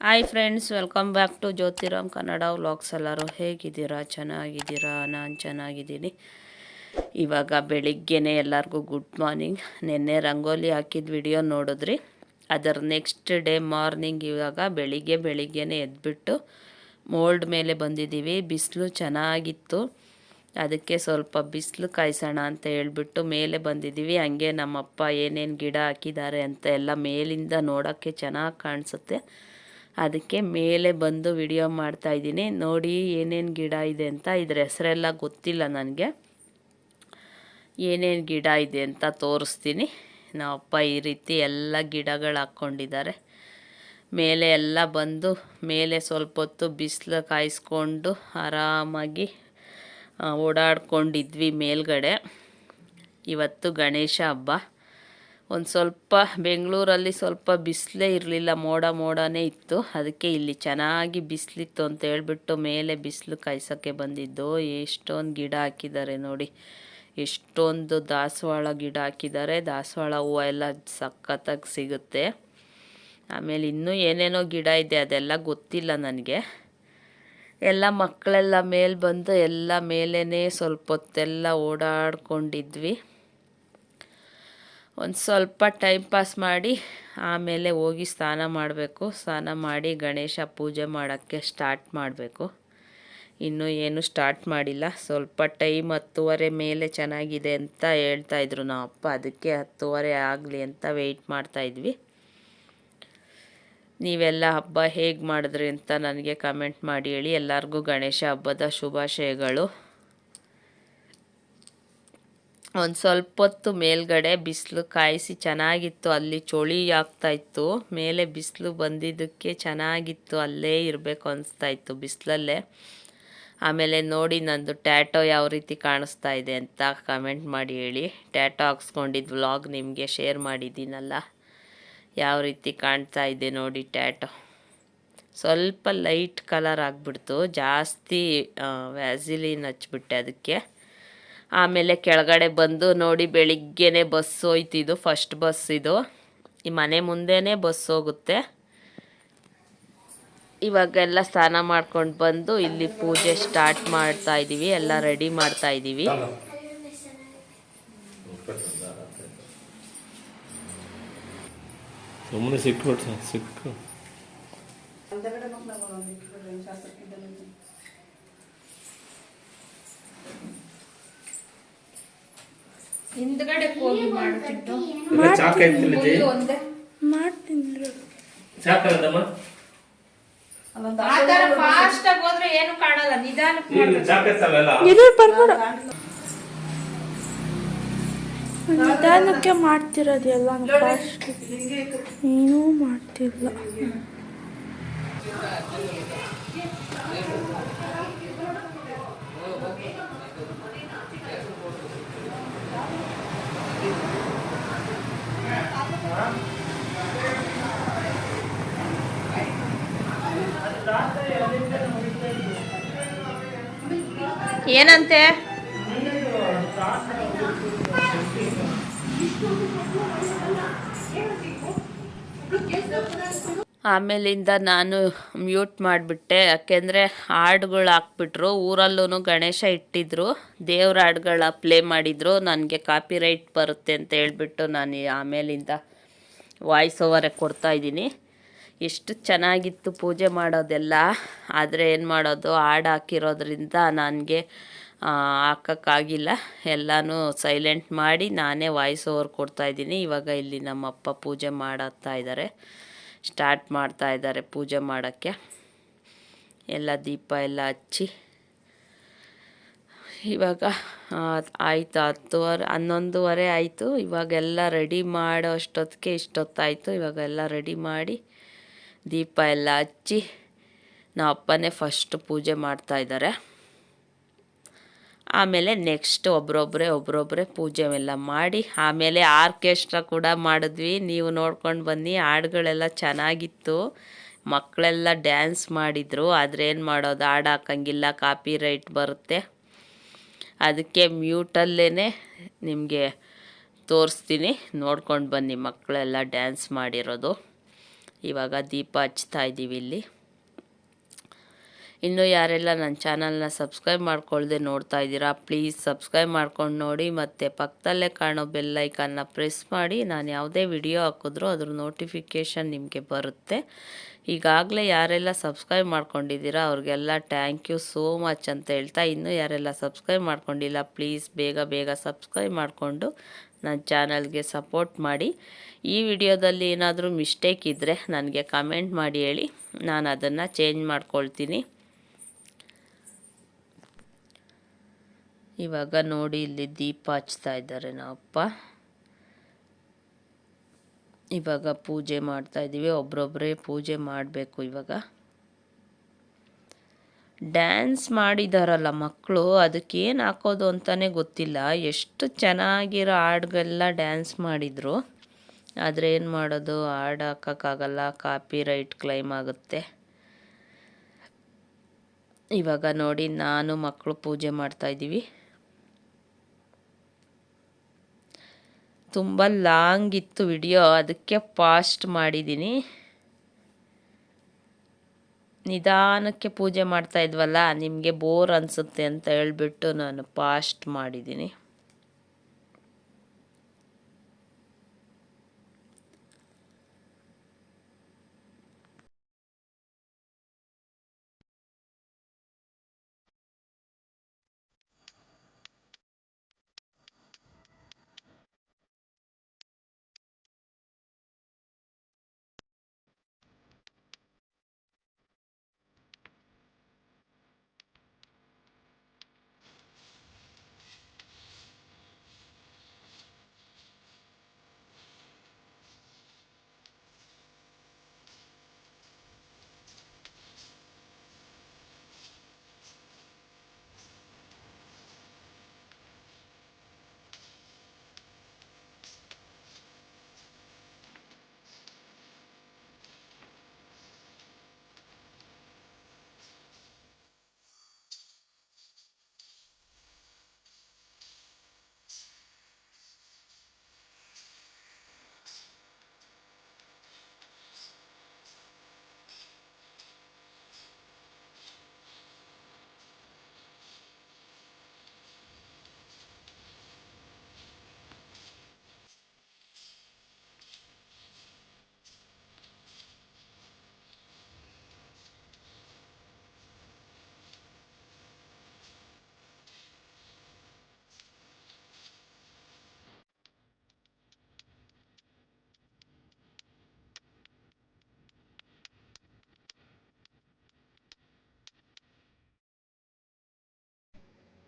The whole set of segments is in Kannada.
Hi friends welcome back to Jyothiram Kannada vlogs ಎಲ್ಲರೂ. ಹೇಗಿದ್ದೀರಾ? ಚೆನ್ನಾಗಿದ್ದೀರಾ? ನಾನು ಚೆನ್ನಾಗಿದ್ದೀನಿ. ಇವಾಗ ಬೆಳಿಗ್ಗೆನೇ ಎಲ್ಲರಿಗೂ ಗುಡ್ ಮಾರ್ನಿಂಗ್ ನಿನ್ನೆ ರಂಗೋಲಿ ಹಾಕಿದ ವಿಡಿಯೋ ನೋಡಿದ್ರಿ. ಅದರ ನೆಕ್ಸ್ಟ್ ಡೇ ಮಾರ್ನಿಂಗ್ ಇವಾಗ ಬೆಳಿಗ್ಗೆ ಬೆಳಿಗ್ಗೆನೇ ಎದ್ಬಿಟ್ಟು ಮೋಲ್ಡ್ ಮೇಲೆ ಬಂದಿದ್ದೀವಿ. ಬಿಸಿಲು ಚೆನ್ನಾಗಿತ್ತು. ಅದಕ್ಕೆ ಸ್ವಲ್ಪ ಬಿಸಿಲು ಕಾಯಿಸೋಣ ಅಂತ ಹೇಳ್ಬಿಟ್ಟು ಮೇಲೆ ಬಂದಿದ್ದೀವಿ. ಹಂಗೆ ನಮ್ಮಪ್ಪ ಏನೇನು ಗಿಡ ಹಾಕಿದ್ದಾರೆ ಅಂತ ಎಲ್ಲ ಮೇಲಿಂದ ನೋಡೋಕ್ಕೆ ಚೆನ್ನಾಗಿ ಕಾಣಿಸುತ್ತೆ. ಅದಕ್ಕೆ ಮೇಲೆ ಬಂದು ವಿಡಿಯೋ ಮಾಡ್ತಾ ಇದ್ದೀನಿ. ನೋಡಿ ಏನೇನು ಗಿಡ ಇದೆ ಅಂತ ಇದ್ರ ಹೆಸರೆಲ್ಲ ಗೊತ್ತಿಲ್ಲ ನನಗೆ. ಏನೇನು ಗಿಡ ಇದೆ ಅಂತ ತೋರಿಸ್ತೀನಿ. ನಮ್ಮಪ್ಪ ಈ ರೀತಿ ಎಲ್ಲ ಗಿಡಗಳು ಹಾಕ್ಕೊಂಡಿದ್ದಾರೆ. ಮೇಲೆ ಎಲ್ಲ ಬಂದು ಮೇಲೆ ಸ್ವಲ್ಪ ಹೊತ್ತು ಬಿಸಿಲು ಕಾಯಿಸ್ಕೊಂಡು ಆರಾಮಾಗಿ ಓಡಾಡ್ಕೊಂಡಿದ್ವಿ ಮೇಲ್ಗಡೆ. ಇವತ್ತು ಗಣೇಶ ಹಬ್ಬ. ಒಂದು ಸ್ವಲ್ಪ ಬೆಂಗಳೂರಲ್ಲಿ ಸ್ವಲ್ಪ ಬಿಸಿಲೇ ಇರಲಿಲ್ಲ, ಮೋಡ ಮೋಡನೇ ಇತ್ತು. ಅದಕ್ಕೆ ಇಲ್ಲಿ ಚೆನ್ನಾಗಿ ಬಿಸಿಲಿತ್ತು ಅಂತ ಹೇಳ್ಬಿಟ್ಟು ಮೇಲೆ ಬಿಸಿಲು ಕಾಯಿಸೋಕ್ಕೆ ಬಂದಿದ್ದು. ಎಷ್ಟೊಂದು ಗಿಡ ಹಾಕಿದ್ದಾರೆ ನೋಡಿ. ಎಷ್ಟೊಂದು ದಾಸವಾಳ ಗಿಡ ಹಾಕಿದ್ದಾರೆ. ದಾಸವಾಳ ಹೂವು ಎಲ್ಲ ಸಖತ್ತಾಗಿ ಸಿಗುತ್ತೆ. ಆಮೇಲೆ ಇನ್ನೂ ಏನೇನೋ ಗಿಡ ಇದೆ, ಅದೆಲ್ಲ ಗೊತ್ತಿಲ್ಲ ನನಗೆ. ಎಲ್ಲ ಮಕ್ಕಳೆಲ್ಲ ಮೇಲೆ ಬಂದು ಎಲ್ಲ ಮೇಲೇ ಸ್ವಲ್ಪ ಹೊತ್ತೆಲ್ಲ ಓಡಾಡ್ಕೊಂಡಿದ್ವಿ. ಒಂದು ಸ್ವಲ್ಪ ಟೈಮ್ ಪಾಸ್ ಮಾಡಿ ಆಮೇಲೆ ಹೋಗಿ ಸ್ನಾನ ಮಾಡಬೇಕು. ಸ್ನಾನ ಮಾಡಿ ಗಣೇಶ ಪೂಜೆ ಮಾಡೋಕ್ಕೆ ಸ್ಟಾರ್ಟ್ ಮಾಡಬೇಕು. ಇನ್ನೂ ಏನು ಸ್ಟಾರ್ಟ್ ಮಾಡಿಲ್ಲ. ಸ್ವಲ್ಪ ಟೈಮ್ ಹತ್ತುವರೆ ಮೇಲೆ ಚೆನ್ನಾಗಿದೆ ಅಂತ ಹೇಳ್ತಾಯಿದ್ರು ನಾವು ಅಪ್ಪ. ಅದಕ್ಕೆ ಹತ್ತುವರೆ ಆಗಲಿ ಅಂತ ವೆಯ್ಟ್ ಮಾಡ್ತಾಯಿದ್ವಿ ನೀವೆಲ್ಲ ಹಬ್ಬ ಹೇಗೆ ಮಾಡಿದ್ರಿ ಅಂತ ನನಗೆ ಕಮೆಂಟ್ ಮಾಡಿ ಹೇಳಿ. ಎಲ್ಲರಿಗೂ ಗಣೇಶ ಹಬ್ಬದ ಶುಭಾಶಯಗಳು. ಒಂದು ಸ್ವಲ್ಪ ಹೊತ್ತು ಮೇಲ್ಗಡೆ ಬಿಸಿಲು ಕಾಯಿಸಿ ಚೆನ್ನಾಗಿತ್ತು, ಅಲ್ಲಿ ಚಳಿ ಆಗ್ತಾ ಇತ್ತು. ಮೇಲೆ ಬಿಸಿಲು ಬಂದಿದ್ದಕ್ಕೆ ಚೆನ್ನಾಗಿತ್ತು, ಅಲ್ಲೇ ಇರಬೇಕು ಅನಿಸ್ತಾ ಇತ್ತು ಬಿಸಿಲಲ್ಲೇ. ಆಮೇಲೆ ನೋಡಿ ನಂದು ಟ್ಯಾಟೋ ಯಾವ ರೀತಿ ಕಾಣಿಸ್ತಾ ಇದೆ ಅಂತ ಕಮೆಂಟ್ ಮಾಡಿ ಹೇಳಿ. ಟ್ಯಾಟೋ ಹಾಕ್ಸ್ಕೊಂಡಿದ್ದು ವ್ಲಾಗ್ ನಿಮಗೆ ಶೇರ್ ಮಾಡಿದ್ದೀನಲ್ಲ, ಯಾವ ರೀತಿ ಕಾಣ್ತಾ ಇದೆ ನೋಡಿ ಟ್ಯಾಟೋ. ಸ್ವಲ್ಪ ಲೈಟ್ ಕಲರ್ ಆಗಿಬಿಡ್ತು, ಜಾಸ್ತಿ ವ್ಯಾಸಿಲಿನ್ ಹಚ್ಬಿಟ್ಟೆ ಅದಕ್ಕೆ. ಆಮೇಲೆ ಕೆಳಗಡೆ ಬಂದು ನೋಡಿ ಬೆಳಿಗ್ಗೆನೆ ಬಸ್ ಹೋಯ್ತಿದ್ದು ಫಸ್ಟ್ ಬಸ್ ಇದು. ಈ ಮನೆ ಮುಂದೆನೇ ಬಸ್ ಹೋಗುತ್ತೆ. ಇವಾಗೆಲ್ಲ ಸ್ನಾನ ಮಾಡ್ಕೊಂಡು ಬಂದು ಇಲ್ಲಿ ಪೂಜೆ ಸ್ಟಾರ್ಟ್ ಮಾಡ್ತಾ ಇದ್ದೀವಿ ಎಲ್ಲ ರೆಡಿ ಮಾಡ್ತಾ ಇದ್ದೀವಿ ಸುಮ್ಮನೆ ಸಿಕ್ಬಿಟ್ಟು ಸಿಕ್ಕು. ಹಿಂದ್ಗಡೆ ಹೋಗಿ ಮಾಡ್ತಿದ್ದು ಚಾಕ ಆತರ ಫಾಸ್ಟ್ ಆಗಿ ಹೋದ್ರೆ ಏನು ಕಾಣಲ್ಲ ನಿಧಾನಕ್ಕೆ ಮಾಡ್ತಿರೋದಿಲ್ಲ ಚಾಕ ಎತ್ತಲ್ಲ ಇದು ಬರ್ಬೇಡ. ನಿಧಾನಕ್ಕೆ ಮಾಡ್ತಿರೋದು ಎಲ್ಲ ಫಾಸ್ಟ್ ಏನೂ ಮಾಡ್ತಿಲ್ಲ. ಏನಂತೆ? ಆಮೇಲಿಂದ ನಾನು ಮ್ಯೂಟ್ ಮಾಡಿಬಿಟ್ಟೆ, ಯಾಕೆಂದರೆ ಹಾಡುಗಳು ಹಾಕ್ಬಿಟ್ರು ಊರಲ್ಲೂ ಗಣೇಶ ಇಟ್ಟಿದ್ರು, ದೇವ್ರ ಹಾಡುಗಳ ಪ್ಲೇ ಮಾಡಿದ್ರು, ನನಗೆ ಕಾಪಿ ರೈಟ್ ಬರುತ್ತೆ ಅಂತ ಹೇಳ್ಬಿಟ್ಟು ನಾನು ಆಮೇಲಿಂದ ವಾಯ್ಸ್ ಓವರೇ ಕೊಡ್ತಾ ಇದ್ದೀನಿ. ಎಷ್ಟು ಚೆನ್ನಾಗಿತ್ತು ಪೂಜೆ ಮಾಡೋದೆಲ್ಲ. ಆದರೆ ಏನು ಮಾಡೋದು, ಹಾಡು ಹಾಕಿರೋದ್ರಿಂದ ನನಗೆ ಹಾಕೋಕ್ಕಾಗಿಲ್ಲ. ಎಲ್ಲನೂ ಸೈಲೆಂಟ್ ಮಾಡಿ ನಾನೇ ವಾಯ್ಸ್ ಓವರ್ ಕೊಡ್ತಾ ಇದ್ದೀನಿ. ಇವಾಗ ಇಲ್ಲಿ ನಮ್ಮಪ್ಪ ಪೂಜೆ ಮಾಡುತ್ತಾ ಇದ್ದಾರೆ ಸ್ಟಾರ್ಟ್ ಮಾಡ್ತಾ ಇದ್ದಾರೆ ಪೂಜೆ ಮಾಡೋಕ್ಕೆ. ಎಲ್ಲ ದೀಪ ಎಲ್ಲ ಹಚ್ಚಿ. ಇವಾಗ ಆಯಿತು, ಹತ್ತುವರೆ, ಹನ್ನೊಂದುವರೆ ಆಯಿತು. ಇವಾಗೆಲ್ಲ ರೆಡಿ ಮಾಡೋ ಅಷ್ಟೊತ್ತಿಗೆ ಇಷ್ಟೊತ್ತಾಯಿತು. ಇವಾಗೆಲ್ಲ ರೆಡಿ ಮಾಡಿ ದೀಪ ಎಲ್ಲ ಹಚ್ಚಿ ನಮ್ಮ ಅಪ್ಪನೇ ಫಸ್ಟ್ ಪೂಜೆ ಮಾಡ್ತಾಯಿದ್ದಾರೆ ಆಮೇಲೆ ನೆಕ್ಸ್ಟ್ ಒಬ್ರೊಬ್ಬರೇ ಒಬ್ರೊಬ್ಬರೇ ಪೂಜೆ ಎಲ್ಲ ಮಾಡಿ, ಆಮೇಲೆ ಆರ್ಕೆಸ್ಟ್ರಾ ಕೂಡ ಮಾಡಿದ್ವಿ. ನೀವು ನೋಡ್ಕೊಂಡು ಬನ್ನಿ, ಹಾಡುಗಳೆಲ್ಲ ಚೆನ್ನಾಗಿತ್ತು. ಮಕ್ಕಳೆಲ್ಲ ಡ್ಯಾನ್ಸ್ ಮಾಡಿದರು. ಆದರೆ ಏನು ಮಾಡೋದು? ಹಾಡು ಹಾಕಂಗಿಲ್ಲ ಕಾಪಿ ರೈಟ್ ಬರುತ್ತೆ. ಅದಕ್ಕೆ ಮ್ಯೂಟಲ್ಲೇ ನಿಮಗೆ ತೋರಿಸ್ತೀನಿ. ನೋಡ್ಕೊಂಡು ಬನ್ನಿ ಮಕ್ಕಳೆಲ್ಲ ಡ್ಯಾನ್ಸ್ ಮಾಡಿರೋದು. ಇವಾಗ ದೀಪ ಹಚ್ತಾ ಇದ್ದೀವಿ ಇಲ್ಲಿ. ಇನ್ನು ಯಾರೆಲ್ಲ ನನ್ನ ಚಾನಲ್ನ ಸಬ್ಸ್ಕ್ರೈಬ್ ಮಾಡ್ಕೊಳ್ಳದೆ ನೋಡ್ತಾ ಇದ್ದೀರಾ, ಪ್ಲೀಸ್ ಸಬ್ಸ್ಕ್ರೈಬ್ ಮಾಡ್ಕೊಂಡು ನೋಡಿ. ಮತ್ತು ಪಕ್ಕದಲ್ಲೇ ಕಾಣೋ ಬೆಲ್ಲೈಕನ್ನ ಪ್ರೆಸ್ ಮಾಡಿ. ನಾನು ಯಾವುದೇ ವಿಡಿಯೋ ಹಾಕಿದ್ರೂ ಅದ್ರ ನೋಟಿಫಿಕೇಷನ್ ನಿಮಗೆ ಬರುತ್ತೆ. ಈಗಾಗಲೇ ಯಾರೆಲ್ಲ ಸಬ್ಸ್ಕ್ರೈಬ್ ಮಾಡ್ಕೊಂಡಿದ್ದೀರಾ, ಅವ್ರಿಗೆಲ್ಲ ಥ್ಯಾಂಕ್ ಯು ಸೋ ಮಚ್ ಅಂತ ಹೇಳ್ತಾ ಇನ್ನೂ ಯಾರೆಲ್ಲ ಸಬ್ಸ್ಕ್ರೈಬ್ ಮಾಡ್ಕೊಂಡಿಲ್ಲ ಪ್ಲೀಸ್ ಬೇಗ ಬೇಗ ಸಬ್ಸ್ಕ್ರೈಬ್ ಮಾಡಿಕೊಂಡು ನನ್ನ ಚಾನಲ್ಗೆ ಸಪೋರ್ಟ್ ಮಾಡಿ. ಈ ವಿಡಿಯೋದಲ್ಲಿ ಏನಾದರೂ ಮಿಸ್ಟೇಕ್ ಇದ್ದರೆ ನನಗೆ ಕಮೆಂಟ್ ಮಾಡಿ ಹೇಳಿ, ನಾನು ಅದನ್ನು ಚೇಂಜ್ ಮಾಡ್ಕೊಳ್ತೀನಿ. ಇವಾಗ ನೋಡಿ, ಇಲ್ಲಿ ದೀಪ ಹಚ್ತಾ ಇದ್ದಾರೆ ನಮ್ಮಪ್ಪ ಇವಾಗ ಪೂಜೆ ಮಾಡ್ತಾ ಇದ್ದೀವಿ ಒಬ್ರೊಬ್ಬರೇ ಪೂಜೆ ಮಾಡಬೇಕು ಇವಾಗ. ಡ್ಯಾನ್ಸ್ ಮಾಡಿದಾರಲ್ಲ ಮಕ್ಕಳು ಅದಕ್ಕೇನು ಹಾಕೋದು ಅಂತಲೇ ಗೊತ್ತಿಲ್ಲ. ಎಷ್ಟು ಚೆನ್ನಾಗಿರೋ ಹಾಡುಗೆಲ್ಲ ಡ್ಯಾನ್ಸ್ ಮಾಡಿದರು. ಆದರೆ ಏನು ಮಾಡೋದು, ಹಾಡು ಹಾಕೋಕ್ಕಾಗಲ್ಲ ಕಾಪಿ ರೈಟ್ ಕ್ಲೈಮ್ ಆಗುತ್ತೆ. ಇವಾಗ ನೋಡಿ, ನಾನು ಮಕ್ಕಳು ಪೂಜೆ ಮಾಡ್ತಾ ತುಂಬ ಲಾಂಗ್ ಇತ್ತು ವಿಡಿಯೋ, ಅದಕ್ಕೆ ಫಾಸ್ಟ್ ಮಾಡಿದ್ದೀನಿ ನಿಧಾನಕ್ಕೆ ಪೂಜೆ ಮಾಡ್ತಾ ಇದ್ವಲ್ಲ, ನಿಮಗೆ ಬೋರ್ ಅನಿಸುತ್ತೆ ಅಂತ ಹೇಳ್ಬಿಟ್ಟು ನಾನು ಫಾಸ್ಟ್ ಮಾಡಿದ್ದೀನಿ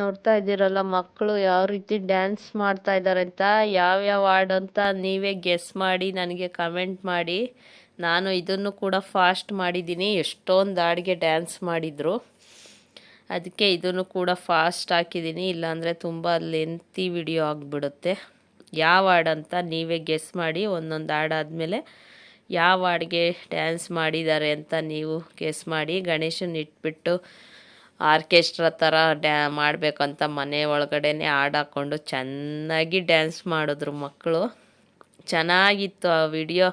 ನೋಡ್ತಾ ಇದ್ದೀರಲ್ಲ, ಮಕ್ಕಳು ಯಾವ ರೀತಿ ಡ್ಯಾನ್ಸ್ ಮಾಡ್ತಾ ಇದ್ದಾರೆ ಅಂತ ಯಾವ್ಯಾವ ಹಾಡು ಅಂತ ನೀವೇ ಗೆಸ್ ಮಾಡಿ, ನನಗೆ ಕಮೆಂಟ್ ಮಾಡಿ. ನಾನು ಇದನ್ನು ಕೂಡ ಫಾಸ್ಟ್ ಮಾಡಿದ್ದೀನಿ. ಎಷ್ಟೊಂದು ಹಾಡಿಗೆ ಡ್ಯಾನ್ಸ್ ಮಾಡಿದರು. ಅದಕ್ಕೆ ಇದನ್ನು ಕೂಡ ಫಾಸ್ಟ್ ಹಾಕಿದ್ದೀನಿ. ಇಲ್ಲಾಂದರೆ ತುಂಬ ಲೆಂತಿ ವಿಡಿಯೋ ಆಗಿಬಿಡುತ್ತೆ. ಯಾವ ಹಾಡಂತ ನೀವೇ ಗೆಸ್ ಮಾಡಿ, ಒಂದೊಂದು ಹಾಡಾದಮೇಲೆ ಯಾವ ಹಾಡಿಗೆ ಡ್ಯಾನ್ಸ್ ಮಾಡಿದ್ದಾರೆ ಅಂತ ನೀವು ಗೆಸ್ ಮಾಡಿ. ಗಣೇಶನ ಇಟ್ಬಿಟ್ಟು ಆರ್ಕೆಸ್ಟ್ರಾ ಥರ ಡ್ಯಾ ಮಾಡಬೇಕಂತ ಮನೆ ಒಳಗಡೆನೇ ಹಾಡು ಹಾಕ್ಕೊಂಡು ಚೆನ್ನಾಗಿ ಡ್ಯಾನ್ಸ್ ಮಾಡಿದ್ರು ಮಕ್ಕಳು. ಚೆನ್ನಾಗಿತ್ತು ಆ ವಿಡಿಯೋ.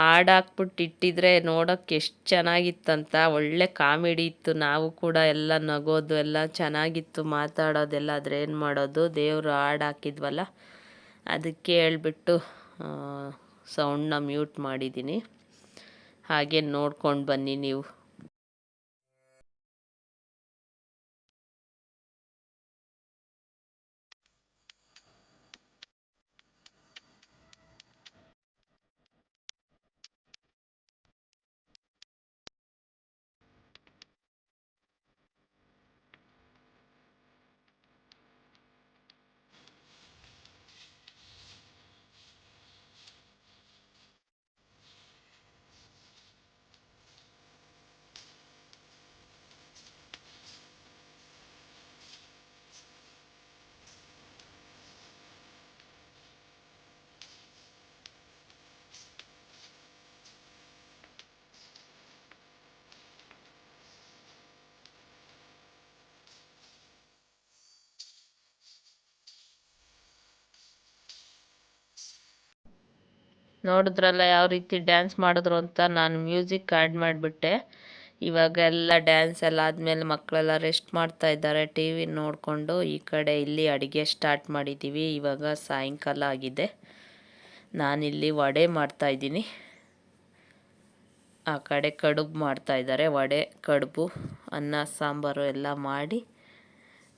ಹಾಡಾಕ್ಬಿಟ್ಟು ಇಟ್ಟಿದ್ರೆ ನೋಡೋಕ್ಕೆ ಎಷ್ಟು ಚೆನ್ನಾಗಿತ್ತಂತ. ಒಳ್ಳೆ ಕಾಮಿಡಿ ಇತ್ತು. ನಾವು ಕೂಡ ಎಲ್ಲ ನಗೋದು, ಎಲ್ಲ ಚೆನ್ನಾಗಿತ್ತು. ಮಾತಾಡೋದೆಲ್ಲ ಏನು ಮಾಡೋದು? ದೇವರು ಹಾಡು ಹಾಕಿದ್ವಲ್ಲ? ಅದಕ್ಕೆ ಹೇಳ್ಬಿಟ್ಟು ಸೌಂಡನ್ನ ಮ್ಯೂಟ್ ಮಾಡಿದ್ದೀನಿ ಹಾಗೆ ನೋಡ್ಕೊಂಡು ಬನ್ನಿ ನೀವು. ನೋಡಿದ್ರಲ್ಲ ಯಾವ ರೀತಿ ಡ್ಯಾನ್ಸ್ ಮಾಡಿದ್ರು ಅಂತ ನಾನು ಮ್ಯೂಸಿಕ್ ಆ್ಯಡ್ ಮಾಡಿಬಿಟ್ಟೆ. ಇವಾಗ ಎಲ್ಲ ಡ್ಯಾನ್ಸ್ ಎಲ್ಲ ಆದಮೇಲೆ ಮಕ್ಕಳೆಲ್ಲ ರೆಸ್ಟ್ ಮಾಡ್ತಾ ಇದ್ದಾರೆ. ಟಿ ವಿ ನೋಡಿಕೊಂಡು ಈ ಕಡೆ ಇಲ್ಲಿ ಅಡುಗೆ ಸ್ಟಾರ್ಟ್ ಮಾಡಿದ್ದೀವಿ ಇವಾಗ ಸಾಯಂಕಾಲ ಆಗಿದೆ. ನಾನಿಲ್ಲಿ ವಡೆ ಮಾಡ್ತಾಯಿದ್ದೀನಿ ಆ ಕಡೆ ಕಡುಬು ಮಾಡ್ತಾಯಿದ್ದಾರೆ ವಡೆ, ಕಡುಬು, ಅನ್ನ, ಸಾಂಬಾರು ಎಲ್ಲ ಮಾಡಿ.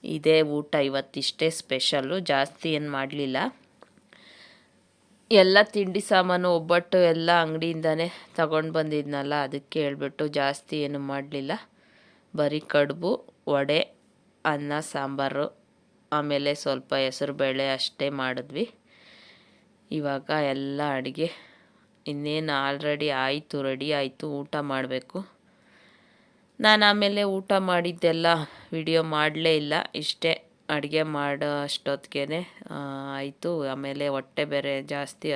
ಇದೇ ಊಟ ಇವತ್ತಿಷ್ಟೇ ಸ್ಪೆಷಲ್ಲು ಜಾಸ್ತಿ ಏನು ಮಾಡಲಿಲ್ಲ. ಎಲ್ಲ ತಿಂಡಿ ಸಾಮಾನು ಒಬ್ಬಟ್ಟು ಎಲ್ಲ ಅಂಗಡಿಯಿಂದನೇ ತಗೊಂಡು ಬಂದಿದ್ನಲ್ಲ, ಅದಕ್ಕೆ ಹೇಳ್ಬಿಟ್ಟು ಜಾಸ್ತಿ ಏನು ಮಾಡಲಿಲ್ಲ. ಬರೀ ಕಡುಬು, ವಡೆ, ಅನ್ನ, ಸಾಂಬಾರು, ಆಮೇಲೆ ಸ್ವಲ್ಪ ಹೆಸರುಬೇಳೆ ಅಷ್ಟೇ ಮಾಡಿದ್ವಿ. ಇವಾಗ ಎಲ್ಲ ಅಡುಗೆ ಇನ್ನೇನು ಆಲ್ರೆಡಿ ಆಯಿತು, ರೆಡಿ ಆಯಿತು, ಊಟ ಮಾಡಬೇಕು. ನಾನು ಆಮೇಲೆ ಊಟ ಮಾಡಿದ್ದೆಲ್ಲ ವಿಡಿಯೋ ಮಾಡಲೇ ಇಲ್ಲ, ಇಷ್ಟೇ. ಅಡುಗೆ ಮಾಡೋ ಅಷ್ಟೊತ್ತಿಗೆ ಆಯಿತು. ಆಮೇಲೆ ಹೊಟ್ಟೆ ಬೇರೆ ಜಾಸ್ತಿ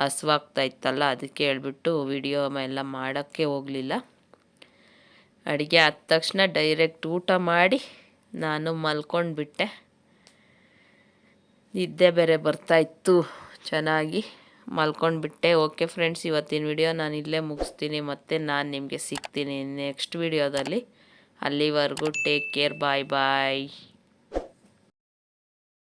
ಹಸ್ವಾಗ್ತಾ ಇತ್ತಲ್ಲ ಅದಕ್ಕೆ ಹೇಳ್ಬಿಟ್ಟು ವಿಡಿಯೋ ಎಲ್ಲ ಮಾಡೋಕ್ಕೆ ಹೋಗಲಿಲ್ಲ. ಅಡುಗೆ ಆದ ತಕ್ಷಣ ಡೈರೆಕ್ಟ್ ಊಟ ಮಾಡಿ ನಾನು ಮಲ್ಕೊಂಡ್ಬಿಟ್ಟೆ. ನಿದ್ದೆ ಬೇರೆ ಬರ್ತಾಯಿತ್ತು ಚೆನ್ನಾಗಿ. ಮಲ್ಕೊಂಡ್ಬಿಟ್ಟೆ. ಓಕೆ ಫ್ರೆಂಡ್ಸ್, ಇವತ್ತಿನ ವಿಡಿಯೋ ನಾನು ಇಲ್ಲೇ ಮುಗಿಸ್ತೀನಿ. ಮತ್ತು ನಾನು ನಿಮಗೆ ಸಿಗ್ತೀನಿ ನೆಕ್ಸ್ಟ್ ವಿಡಿಯೋದಲ್ಲಿ. ಅಲ್ಲಿವರೆಗೂ ಟೇಕ್ ಕೇರ್. ಬಾಯ್ ಬಾಯ್.